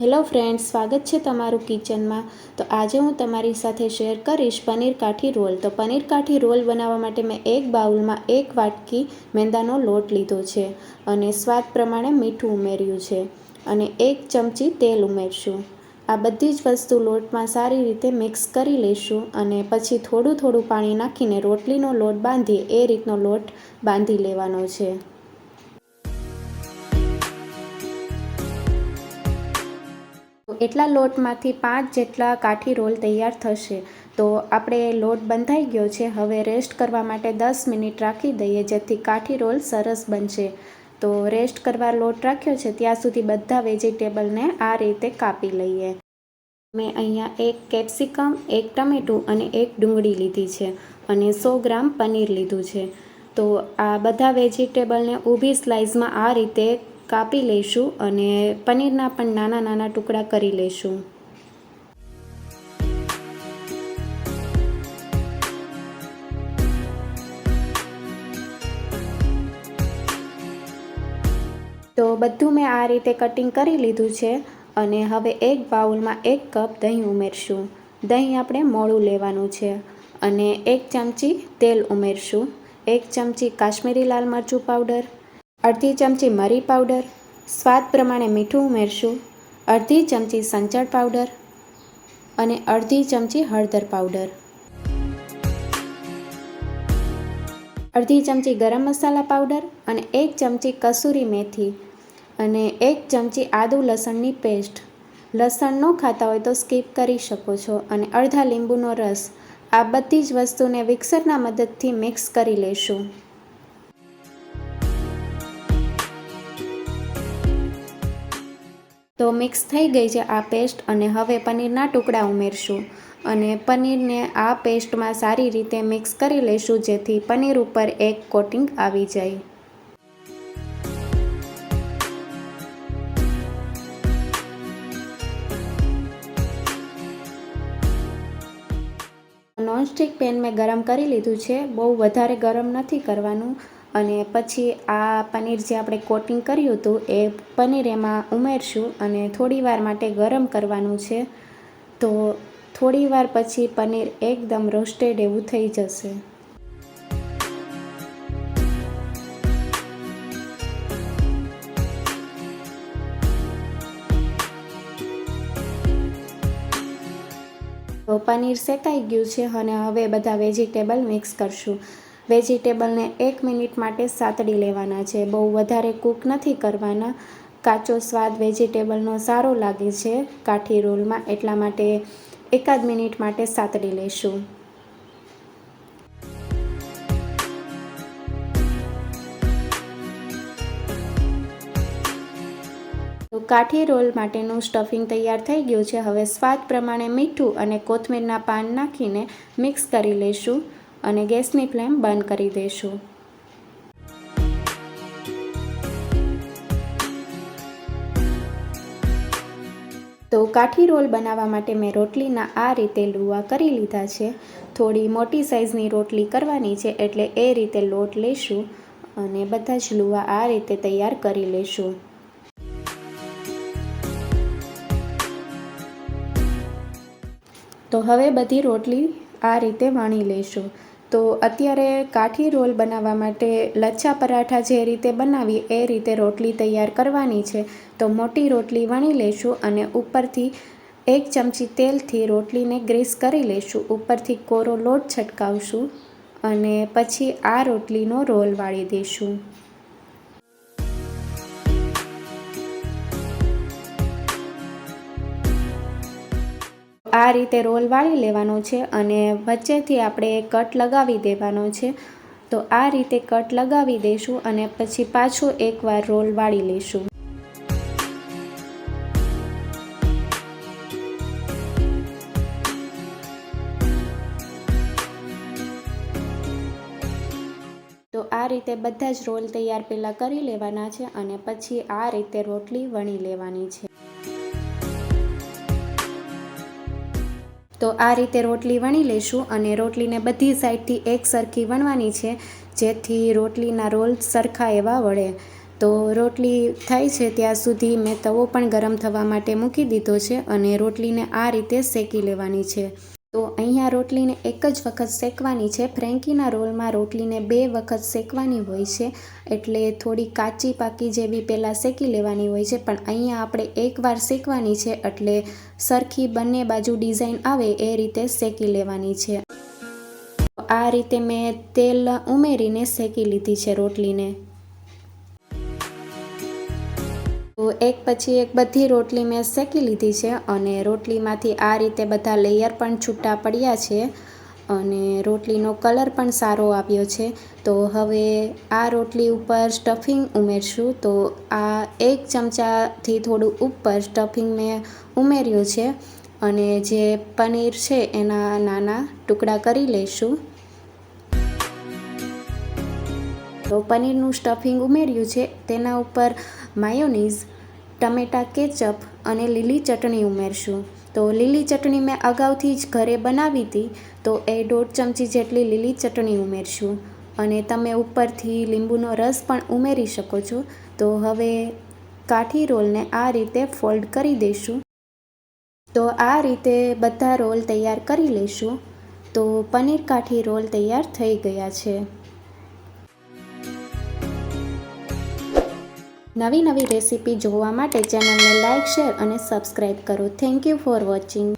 Hello friends, સ્વાગત છે તમારું કિચનમાં. તો આજે હું તમારી સાથે શેર કરીશ પનીર કાઠી રોલ. તો પનીર કાઠી રોલ બનાવવા માટે મેં એક બાઉલમાં એક વાટકી મેંદાનો લોટ લીધો છે અને સ્વાદ પ્રમાણે મીઠું ઉમેર્યું છે અને એક ચમચી તેલ ઉમેરશું. આ બધી જ વસ્તુ લોટમાં સારી રીતે મિક્સ કરી લઈશું અને પછી થોડું થોડું પાણી નાખીને રોટલીનો લોટ બાંધીએ. એ રીતનો લોટ બાંધી લેવાનો છે. એટલા લોટમાંથી પાંચ જેટલા કાઠી રોલ તૈયાર થશે. તો આપણે લોટ બંધાઈ ગયો છે. હવે રેસ્ટ કરવા માટે દસ મિનિટ રાખી દઈએ જેથી કાઠી રોલ સરસ બનશે. તો રેસ્ટ કરવા લોટ રાખ્યો છે. ત્યાં સુધી બધા વેજીટેબલને આ રીતે કાપી લઈએ. મેં અહીંયા એક કેપ્સિકમ, એક ટમેટું અને એક ડુંગળી લીધી છે અને સો ગ્રામ પનીર લીધું છે. તો આ બધા વેજીટેબલને ઊભી સ્લાઇસમાં આ રીતે કાપી લઈશું અને પનીરના પણ નાના નાના ટુકડા કરી લઈશું. તો બધું મેં આ રીતે કટિંગ કરી લીધું છે અને હવે એક બાઉલમાં એક કપ દહીં ઉમેરશું. દહીં આપણે મોડું લેવાનું છે અને એક ચમચી તેલ ઉમેરશું. એક ચમચી કાશ્મીરી લાલ મરચું પાવડર અડધી ચમચી મરી પાવડર, સ્વાદ પ્રમાણે મીઠું ઉમેરશું, અડધી ચમચી સંચળ પાવડર અને અડધી ચમચી હળદર પાવડર. અડધી ચમચી ગરમ મસાલા પાવડર અને એક ચમચી કસૂરી મેથી અને એક ચમચી આદુ લસણની પેસ્ટ. લસણ ન ખાતા હોય તો સ્કીપ કરી શકો છો અને અડધા લીંબુનો રસ આ બધી જ વસ્તુને મિક્સરના મદદથી મિક્સ કરી લઈશું તો મિક્સ થઈ ગઈ છે આ પેસ્ટ અને હવે પનીરના ટુકડા ઉમેરશું. અને પનીરને આ પેસ્ટમાં સારી રીતે મિક્સ કરી લઈશું જેથી પનીર ઉપર એક કોટિંગ આવી જાય. નોનસ્ટિક પેન મેં ગરમ કરી લીધું છે. બહુ વધારે ગરમ નથી કરવાનું. અને પછી આ પનીર જે આપણે કોટિંગ કર્યું હતું એ પનીર એમાં ઉમેરશું અને થોડી વાર માટે ગરમ કરવાનું છે. તો થોડી વાર પછી પનીર એકદમ રોસ્ટેડ એવું થઈ જશે. તો પનીર શેકાઈ ગયું છે અને હવે બધા વેજીટેબલ મિક્સ કરશું. વેજીટેબલને એક મિનિટ માટે સાતડી લેવાના છે. બહુ વધારે કૂક નથી કરવાના. કાચો સ્વાદ વેજીટેબલનો સારો લાગે છે. કાઠી રોલમાં એટલા માટે એકાદ મિનિટ માટે સાતડી લઈશું કાઠી રોલ માટેનું સ્ટફિંગ તૈયાર થઈ ગયું છે. હવે સ્વાદ પ્રમાણે મીઠું અને કોથમીરના પાન નાખીને મિક્સ કરી લઈશું અને ગેસની ફ્લેમ બંધ કરી દઈશું તો કાઠી રોલ બનાવવા માટે મેં રોટલીના આ રીતે લુવા કરી લીધા છે. થોડી મોટી સાઇઝની રોટલી કરવાની છે એટલે એ રીતે લોટ લઈશું અને બધા જ લુવા આ રીતે તૈયાર કરી લઈશું તો હવે બધી રોટલી આ રીતે વણી લઈશું તો અત્યારે કાઠી રોલ બનાવવા માટે લચ્છા પરાઠા જે રીતે બનાવી એ રીતે રોટલી તૈયાર કરવાની છે. તો મોટી રોટલી વણી લઈશું અને ઉપરથી એક ચમચી તેલથી રોટલીને ગ્રીસ કરી લઈશું ઉપરથી કોરો લોટ છટકાવશું અને પછી આ રોટલીનો રોલ વાળી દઈશું આ રીતે રોલ વાળી લેવાનો છે અને વચ્ચેથી આપણે કટ લગાવી દેવાનો છે. તો આ રીતે કટ લગાવી દઈશું અને પછી પાછો એકવાર રોલ વાળી લઈશું તો આ રીતે બધા જ રોલ તૈયાર પહેલાં કરી લેવાના છે અને પછી આ રીતે રોટલી વણી લેવાની છે. તો આ રીતે રોટલી વણી લઈશું અને રોટલીને બધી સાઈડથી એક સરખી વણવાની છે, જેથી રોટલીના રોલ સરખા એવા વળે. તો રોટલી થાય છે ત્યાં સુધી મેં તવો પણ ગરમ થવા માટે મૂકી દીધો છે અને રોટલીને આ રીતે શેકી લેવાની છે. તો અહીંયા રોટલીને એક જ વખત શેકવાની છે. ફ્રેન્કીના રોલમાં રોટલીને બે વખત શેકવાની હોય છે. એટલે થોડી કાચી પાકી જેવી પહેલાં શેકી લેવાની હોય છે. પણ અહીંયા આપણે એકવાર શેકવાની છે એટલે સરખી બંને બાજુ ડિઝાઇન આવે એ રીતે શેકી લેવાની છે. આ રીતે મેં તેલ ઉમેરીને શેકી લીધી છે રોટલીને. તો એક પછી એક બધી રોટલી મેં શેકી લીધી છે અને રોટલીમાંથી આ રીતે બધા લેયર પણ છૂટા પડ્યા છે અને રોટલીનો કલર પણ સારો આવ્યો છે. તો હવે આ રોટલી ઉપર સ્ટફિંગ ઉમેરશું. તો આ એક ચમચાથી થોડું ઉપર સ્ટફિંગ મેં ઉમેર્યું છે અને જે પનીર છે એના નાના ટુકડા કરી લઈશું. તો પનીરનું સ્ટફિંગ ઉમેર્યું છે. તેના ઉપર માયોનીઝ ટમેટા કેચઅપ અને લીલી ચટણી ઉમેરશું. તો લીલી ચટણી મેં અગાઉથી જ ઘરે બનાવી હતી, તો એ દોઢ ચમચી જેટલી લીલી ચટણી ઉમેરશું. અને તમે ઉપરથી લીંબુનો રસ પણ ઉમેરી શકો છો. તો હવે કાઠી રોલને આ રીતે ફોલ્ડ કરી દઈશું. તો આ રીતે બધા રોલ તૈયાર કરી લઈશું. તો પનીર કાઠી રોલ તૈયાર થઈ ગયા છે. નવી નવી રેસીપી જોવા માટે ચેનલને લાઇક શેર અને સબસ્ક્રાઈબ કરો. Thank you for watching